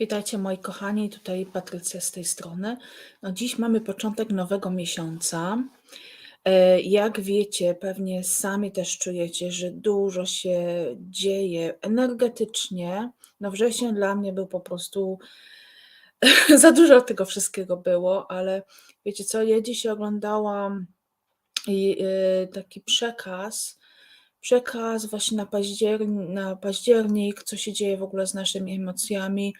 Witajcie moi kochani, tutaj Patrycja z tej strony. No dziś mamy początek nowego miesiąca. E, Jak wiecie, pewnie sami też czujecie, że dużo się dzieje energetycznie. No wrzesień dla mnie był po prostu za dużo tego wszystkiego było, ale wiecie co, ja dzisiaj oglądałam e, taki przekaz, przekaz właśnie na październik, na październik, co się dzieje w ogóle z naszymi emocjami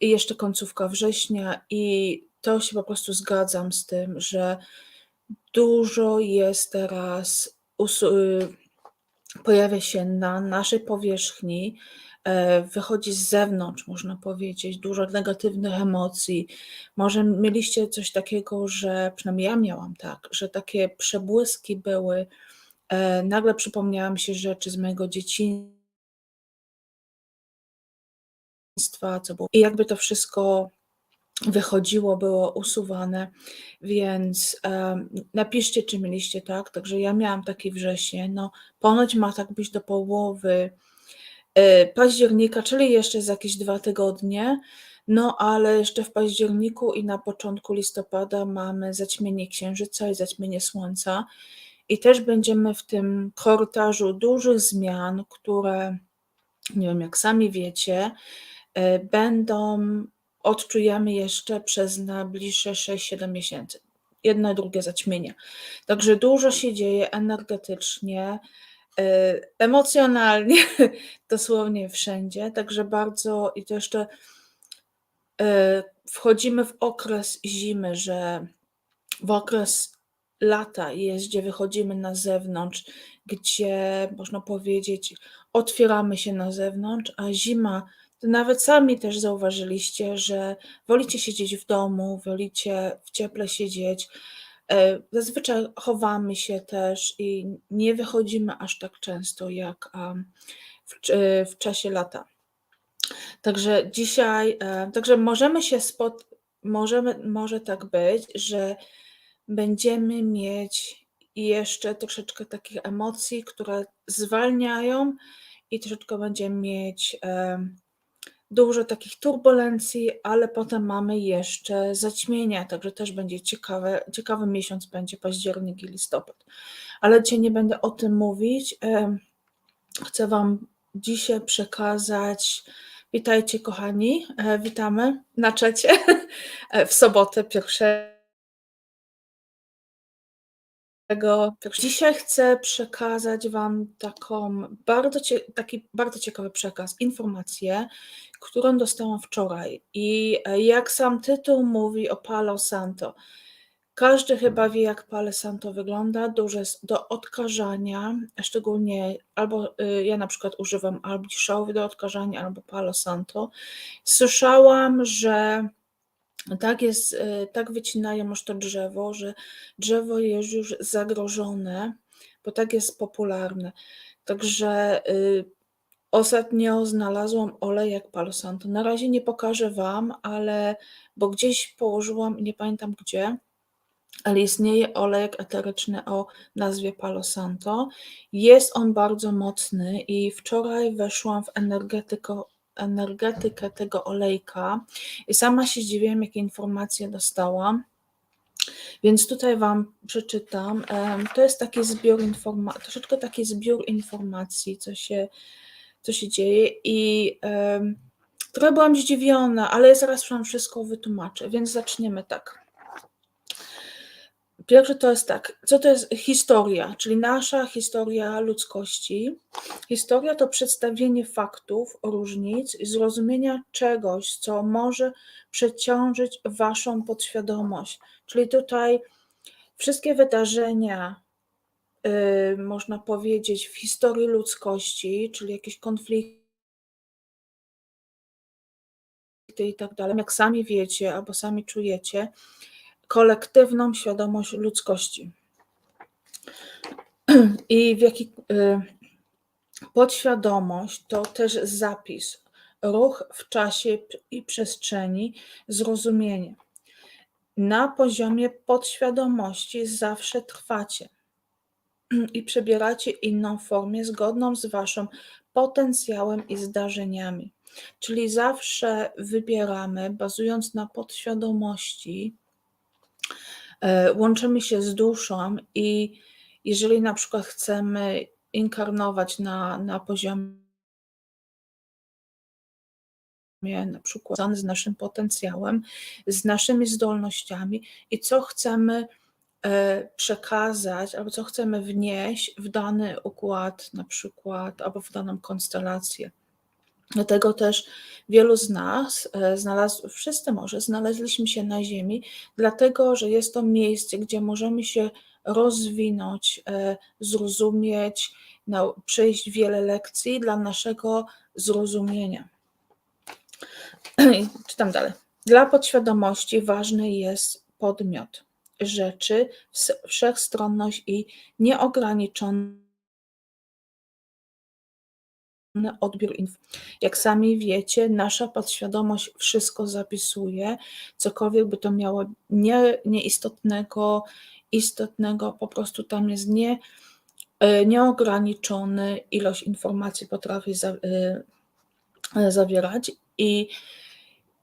i jeszcze końcówka września i to się po prostu zgadzam z tym, że dużo jest teraz pojawia się na naszej powierzchni, e, wychodzi z zewnątrz, można powiedzieć, dużo negatywnych emocji. Może mieliście coś takiego, że przynajmniej ja miałam tak, że takie przebłyski były, nagle przypomniałam się rzeczy z mojego dzieciństwa, co było. I jakby to wszystko wychodziło, było usuwane, więc um, napiszcie, czy mieliście tak. Także ja miałam taki wrzesień. No, ponoć ma tak być do połowy y, października, czyli jeszcze za jakieś dwa tygodnie. No, ale jeszcze w październiku i na początku listopada mamy zaćmienie księżyca i zaćmienie słońca. I też będziemy w tym korytarzu dużych zmian, które, nie wiem, jak sami wiecie, y, będą odczujemy jeszcze przez najbliższe 6-7 miesięcy. Jedno i drugie zaćmienie. Także dużo się dzieje energetycznie, y, emocjonalnie, dosłownie wszędzie. Także bardzo i to jeszcze y, wchodzimy w okres zimy, że w okres lata jest, gdzie wychodzimy na zewnątrz, gdzie można powiedzieć, otwieramy się na zewnątrz, a zima to nawet sami też zauważyliście, że wolicie siedzieć w domu, wolicie w cieple siedzieć. E, zazwyczaj chowamy się też i nie wychodzimy aż tak często jak w, e, w czasie lata. Także dzisiaj, e, także możemy się spot, możemy, może tak być, że będziemy mieć jeszcze troszeczkę takich emocji, które zwalniają i troszeczkę będziemy mieć dużo takich turbulencji, ale potem mamy jeszcze zaćmienia, także też będzie ciekawe, ciekawy miesiąc będzie październik i listopad. Ale dzisiaj nie będę o tym mówić. Chcę Wam dzisiaj przekazać. Witajcie, kochani. E, witamy na czacie w sobotę pierwszego Dzisiaj chcę przekazać Wam taką bardzo, taki bardzo ciekawy przekaz, informację, którą dostałam wczoraj. I e, jak sam tytuł mówi o Palo Santo, każdy chyba wie, jak Palo Santo wygląda, duże do odkażania, szczególnie albo y, ja na przykład używam albo do odkażania, albo Palo Santo. Słyszałam, że tak jest, y, tak wycinają już to drzewo, że drzewo jest już zagrożone, bo tak jest popularne. Także y, ostatnio znalazłam olejek Palo Santo. Na razie nie pokażę Wam, ale bo gdzieś położyłam nie pamiętam gdzie, ale istnieje olejek eteryczny o nazwie Palo Santo. Jest on bardzo mocny i wczoraj weszłam w energetykę energetykę tego olejka i sama się zdziwiłam, jakie informacje dostałam. Więc tutaj Wam przeczytam. To jest taki zbiór informacji, troszeczkę taki zbiór informacji, co się, co się dzieje i um, trochę byłam zdziwiona, ale zaraz Wam wszystko wytłumaczę, więc zaczniemy tak. Pierwsze to jest tak, co to jest historia, czyli nasza historia ludzkości. Historia to przedstawienie faktów, różnic i zrozumienia czegoś, co może przeciążyć waszą podświadomość. Czyli tutaj wszystkie wydarzenia, yy, można powiedzieć, w historii ludzkości, czyli jakieś konflikty i tak dalej, jak sami wiecie albo sami czujecie, kolektywną świadomość ludzkości. I w jaki y, podświadomość to też zapis, ruch w czasie i przestrzeni, zrozumienie. Na poziomie podświadomości zawsze trwacie i przebieracie inną formę zgodną z waszym potencjałem i zdarzeniami. Czyli zawsze wybieramy, bazując na podświadomości, łączymy się z duszą i jeżeli na przykład chcemy inkarnować na, na poziomie na przykład z naszym potencjałem, z naszymi zdolnościami i co chcemy e, przekazać, albo co chcemy wnieść w dany układ, na przykład, albo w daną konstelację. Dlatego też wielu z nas e, znalazł, wszyscy może znaleźliśmy się na Ziemi, dlatego że jest to miejsce, gdzie możemy się rozwinąć, e, zrozumieć, przejść wiele lekcji dla naszego zrozumienia. Czytam dalej. Dla podświadomości ważny jest podmiot rzeczy, wszechstronność i nieograniczony odbiór. Jak sami wiecie, nasza podświadomość wszystko zapisuje, cokolwiek by to miało nie, nieistotnego, istotnego, po prostu tam jest nie, e, nieograniczony ilość informacji potrafi za, y, zawierać i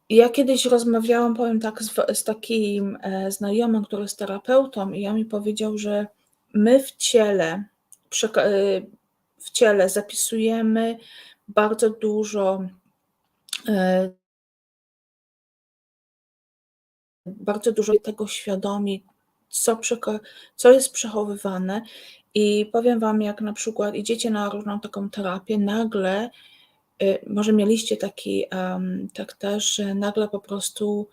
ja kiedyś rozmawiałam, powiem tak, z, z takim e, znajomym, który jest terapeutą, i on mi powiedział, że my w ciele, e, w ciele zapisujemy bardzo dużo e, bardzo dużo tego świadomi, co, co jest przechowywane. I powiem Wam, jak na przykład idziecie na różną taką terapię, nagle Y, może mieliście taki, tak też, że nagle po prostu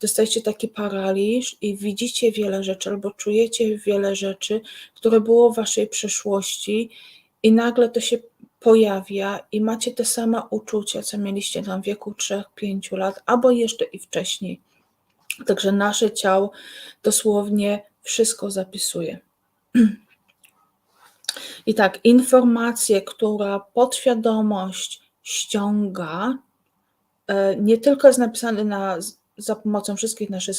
dostajecie taki paraliż i widzicie wiele rzeczy albo czujecie wiele rzeczy, które było w waszej przeszłości i nagle to się pojawia i macie te same uczucia, co mieliście tam w wieku 3-5 lat, albo jeszcze i wcześniej. Także nasze ciało dosłownie wszystko zapisuje. I tak, informacje, która podświadomość ściąga, e, nie tylko jest napisany na, za pomocą wszystkich naszych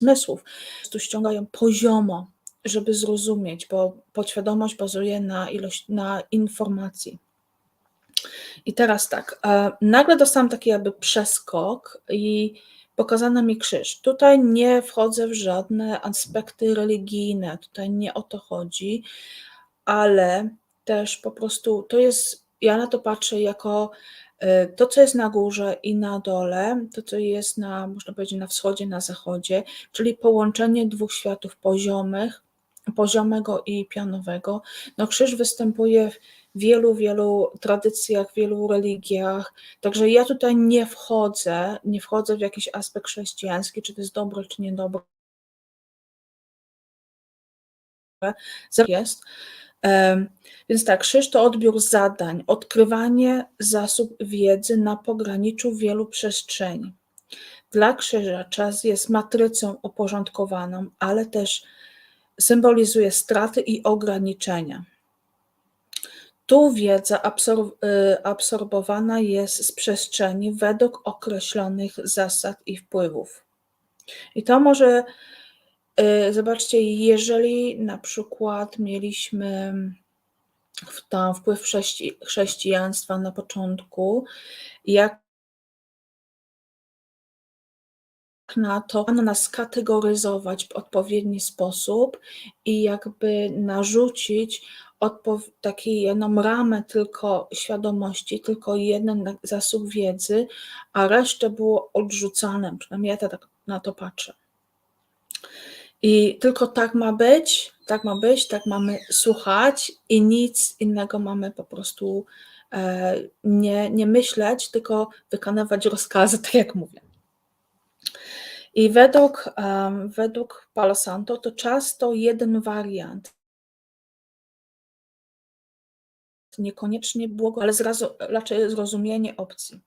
zmysłów, prostu ściągają poziomo, żeby zrozumieć, bo podświadomość bazuje na ilość, na informacji. I teraz tak, e, nagle dostałam taki jakby przeskok i pokazano mi krzyż. Tutaj nie wchodzę w żadne aspekty religijne, tutaj nie o to chodzi, ale też po prostu to jest, ja na to patrzę jako e, to, co jest na górze i na dole, to, co jest na, można powiedzieć, na wschodzie, na zachodzie, czyli połączenie dwóch światów poziomych, poziomego i pianowego. No, krzyż występuje w wielu, wielu tradycjach, wielu religiach, także ja tutaj nie wchodzę, nie wchodzę w jakiś aspekt chrześcijański, czy to jest dobre, czy niedobre. Jest. Więc tak, krzyż to odbiór zadań, odkrywanie zasób wiedzy na pograniczu wielu przestrzeni. Dla krzyża czas jest matrycą uporządkowaną, ale też symbolizuje straty i ograniczenia. Tu wiedza y, absorbowana jest z przestrzeni według określonych zasad i wpływów. I to może Y, zobaczcie, jeżeli na przykład mieliśmy tam wpływ chrześcijaństwa na początku, jak na to nas skategoryzować w odpowiedni sposób i jakby narzucić taki jedną ramę tylko świadomości, tylko jeden zasób wiedzy, a resztę było odrzucane. Przynajmniej ja tak na to patrzę. I tylko tak ma być, tak ma być, tak mamy słuchać i nic innego mamy po prostu e, nie, nie myśleć, tylko wykonywać rozkazy, tak jak mówię. I według, według Palo Santo to często jeden wariant. Niekoniecznie błogo, ale zrazu, raczej zrozumienie opcji.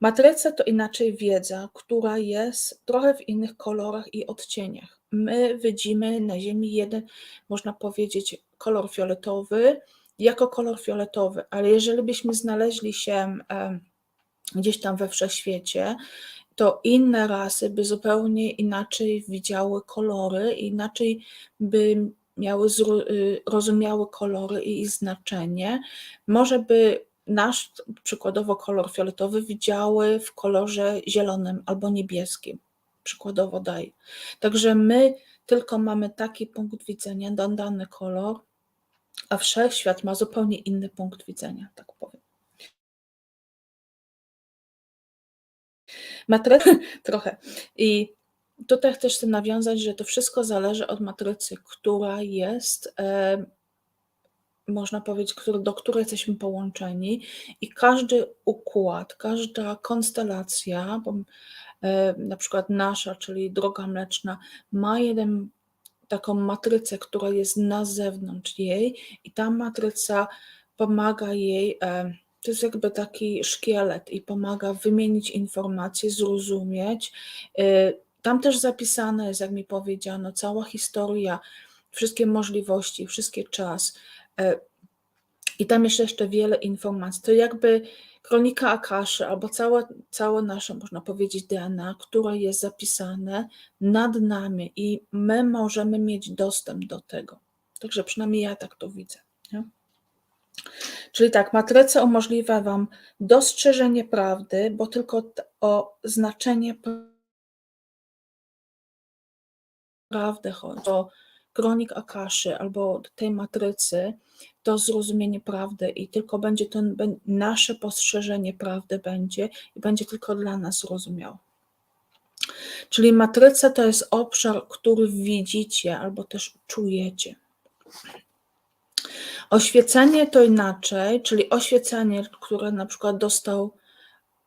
Matryca to inaczej wiedza, która jest trochę w innych kolorach i odcieniach my widzimy na Ziemi jeden, można powiedzieć, kolor fioletowy jako kolor fioletowy, ale jeżeli byśmy znaleźli się gdzieś tam we wszechświecie, to inne rasy by zupełnie inaczej widziały kolory, inaczej by miały y, rozumiały kolory i ich znaczenie. Może by nasz, przykładowo kolor fioletowy, widziały w kolorze zielonym albo niebieskim, przykładowo daję. Także my tylko mamy taki punkt widzenia na dany kolor, a wszechświat ma zupełnie inny punkt widzenia, tak powiem. Matryca trochę. I tutaj chcę jeszcze nawiązać, że to wszystko zależy od matrycy, która jest, e, można powiedzieć, który, do której jesteśmy połączeni i każdy układ, każda konstelacja, bo, e, na przykład nasza, czyli droga mleczna, ma jeden taką matrycę, która jest na zewnątrz jej i ta matryca pomaga jej, e, to jest jakby taki szkielet i pomaga wymienić informacje, zrozumieć. E, tam też zapisane jest, jak mi powiedziano, cała historia, wszystkie możliwości, wszystkie czas. E, I tam jeszcze jeszcze wiele informacji. To jakby kronika Akaszy, albo całe, całe nasze, można powiedzieć, DNA, które jest zapisane nad nami i my możemy mieć dostęp do tego. Także przynajmniej ja tak to widzę. Nie? Czyli tak, matryca umożliwia Wam dostrzeżenie prawdy, bo tylko o znaczenie prawdy chodzi. O kronik Akaszy albo tej matrycy, to zrozumienie prawdy i tylko będzie to nasze postrzeżenie prawdy będzie i będzie tylko dla nas zrozumiałe. Czyli matryca to jest obszar, który widzicie albo też czujecie. Oświecenie to inaczej, czyli oświecenie, które na przykład dostał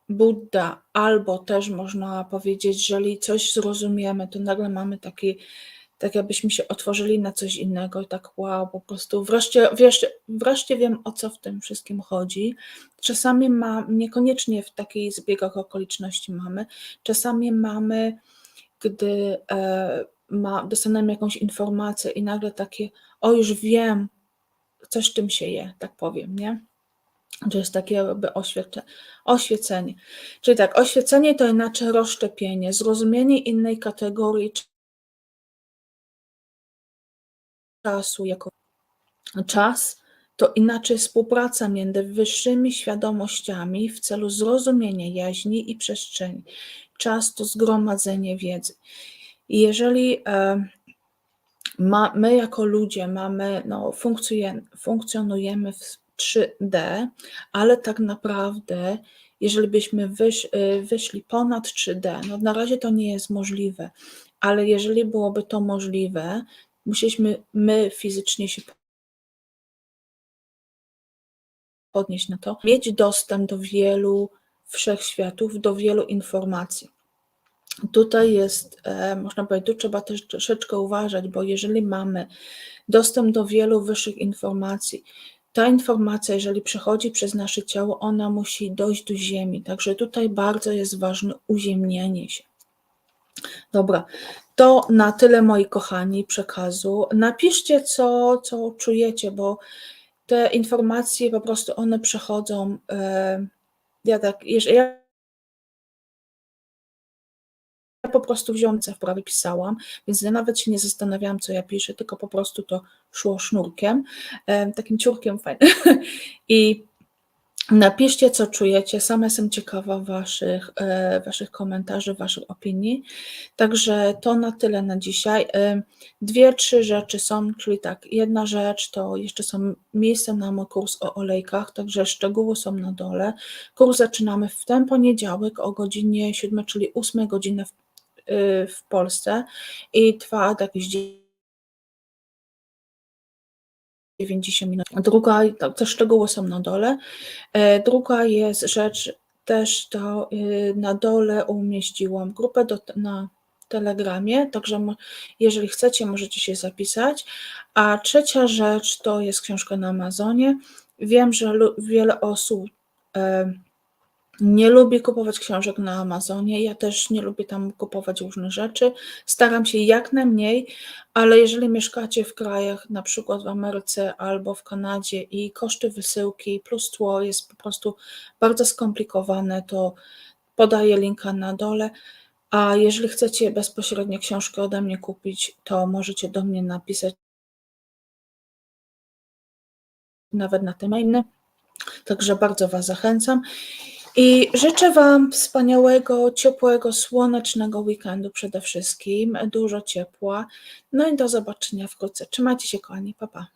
Buddha, albo też można powiedzieć, jeżeli coś zrozumiemy, to nagle mamy taki tak jakbyśmy się otworzyli na coś innego i tak wow, po prostu wreszcie, wreszcie, wreszcie wiem o co w tym wszystkim chodzi. Czasami ma, niekoniecznie w takiej zbiegach okoliczności mamy, czasami mamy, gdy e, ma, dostaniemy jakąś informację i nagle takie, o już wiem, coś czym się je, tak powiem, nie? To jest takie jakby oświece, oświecenie. Czyli tak, oświecenie to inaczej rozszczepienie, zrozumienie innej kategorii czasu jako czas to inaczej współpraca między wyższymi świadomościami w celu zrozumienia jaźni i przestrzeni. Czas to zgromadzenie wiedzy. I jeżeli e, ma, my jako ludzie mamy, no, funkcjonujemy, w 3D, ale tak naprawdę, jeżeli byśmy wysz, e, wyszli ponad 3D, no na razie to nie jest możliwe, ale jeżeli byłoby to możliwe, musieliśmy my fizycznie się podnieść na to, mieć dostęp do wielu wszechświatów, do wielu informacji. Tutaj jest, e, można powiedzieć, tu trzeba też troszeczkę uważać, bo jeżeli mamy dostęp do wielu wyższych informacji, ta informacja, jeżeli przechodzi przez nasze ciało, ona musi dojść do Ziemi. Także tutaj bardzo jest ważne uziemnianie się. Dobra, to na tyle moi kochani przekazu. Napiszcie, co, co czujecie, bo te informacje po prostu one przechodzą. E, ja tak, jeżeli ja po prostu w prawie pisałam, więc ja nawet się nie zastanawiałam, co ja piszę, tylko po prostu to szło sznurkiem, takim ciurkiem fajnym. I Napiszcie, co czujecie. Sama jestem ciekawa waszych, e, waszych komentarzy, waszych opinii. Także to na tyle na dzisiaj. Dwie, trzy rzeczy są, czyli tak, jedna rzecz to jeszcze są miejsca na mój kurs o olejkach, także szczegóły są na dole. Kurs zaczynamy w ten poniedziałek o godzinie 7, czyli 8 godziny w, w Polsce i trwa jakieś 90 minut. Druga, te szczegóły są na dole. E, druga jest rzecz, też to y, na dole umieściłam grupę do, na Telegramie, także jeżeli chcecie, możecie się zapisać. A trzecia rzecz to jest książka na Amazonie. Wiem, że wiele osób e, nie lubię kupować książek na Amazonie. Ja też nie lubię tam kupować różnych rzeczy. Staram się jak najmniej, ale jeżeli mieszkacie w krajach, na przykład w Ameryce albo w Kanadzie i koszty wysyłki plus tło jest po prostu bardzo skomplikowane, to podaję linka na dole. A jeżeli chcecie bezpośrednio książkę ode mnie kupić, to możecie do mnie napisać nawet na te mainy. Także bardzo Was zachęcam. I życzę Wam wspaniałego, ciepłego, słonecznego weekendu przede wszystkim, dużo ciepła. No i do zobaczenia wkrótce. Trzymajcie się, kochani, pa pa.